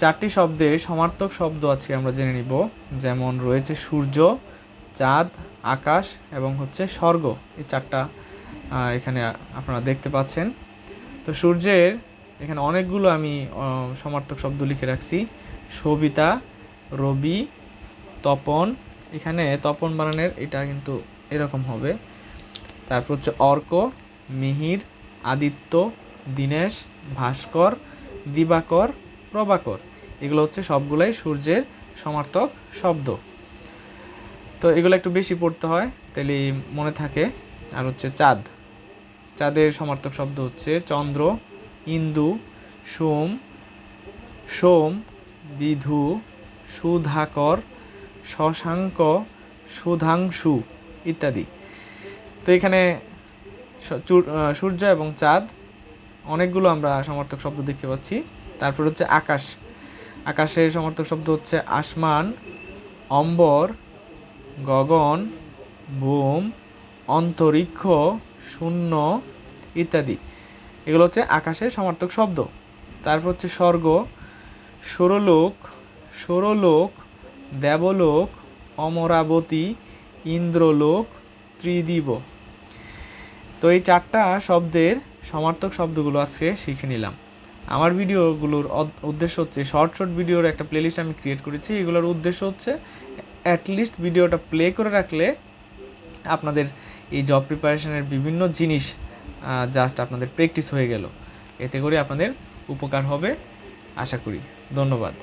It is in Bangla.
চারটি শব্দের সমার্থক শব্দ আছে আমরা জেনে নিব। যেমন রয়েছে সূর্য, চাঁদ, আকাশ এবং হচ্ছে স্বর্গ। এই চারটা এখানে আপনারা দেখতে পাচ্ছেন। তো সূর্যের এখানে অনেকগুলো আমি সমার্থক শব্দ লিখে রাখছি। সবিতা, রবি, তপন। এখানে তপন বানানের এটা কিন্তু এরকম হবে। তারপর হচ্ছে অর্ক, মিহির, আদিত্য, দীনেশ, ভাস্কর, দিবাকর, প্রভাকর। এগুলো হচ্ছে সবগুলাই সূর্যের সমার্থক শব্দ। তো এগুলো একটু বেশি পড়তে হয় তাহলে মনে থাকে। আর হচ্ছে চাঁদ। চাঁদের সমার্থক শব্দ হচ্ছে চন্দ্র, ইন্দু, সোম সোম, বিধু, সুধাকর, শশাঙ্ক, সুধাংশু ইত্যাদি। তো এখানে সূর্য এবং চাঁদ, অনেকগুলো আমরা সমর্থক শব্দ দেখতে পাচ্ছি। তারপর হচ্ছে আকাশ। আকাশের সমর্থক শব্দ হচ্ছে আসমান, অম্বর, গগন বোম অন্তরিক্ষ, শূন্য ইত্যাদি। এগুলো হচ্ছে আকাশের সমর্থক শব্দ। তারপর হচ্ছে স্বর্গ সুরলোক সুরলোক দেবলোক, অমরাবতী, ইন্দ্রলোক, ত্রিদিব। তো এই চারটা শব্দের সমার্থক শব্দগুলো আজকে শিখে নিলাম। আমার ভিডিওগুলোর উদ্দেশ্য হচ্ছে শর্ট শর্ট ভিডিওর একটা প্লেলিস্ট আমি ক্রিয়েট করেছি। এগুলোর উদ্দেশ্য হচ্ছে অ্যাটলিস্ট ভিডিওটা প্লে করে রাখলে আপনাদের এই জব প্রিপারেশনের বিভিন্ন জিনিস জাস্ট আপনাদের প্র্যাকটিস হয়ে গেল। এতে করে আপনাদের উপকার হবে, আশা করি। ধন্যবাদ।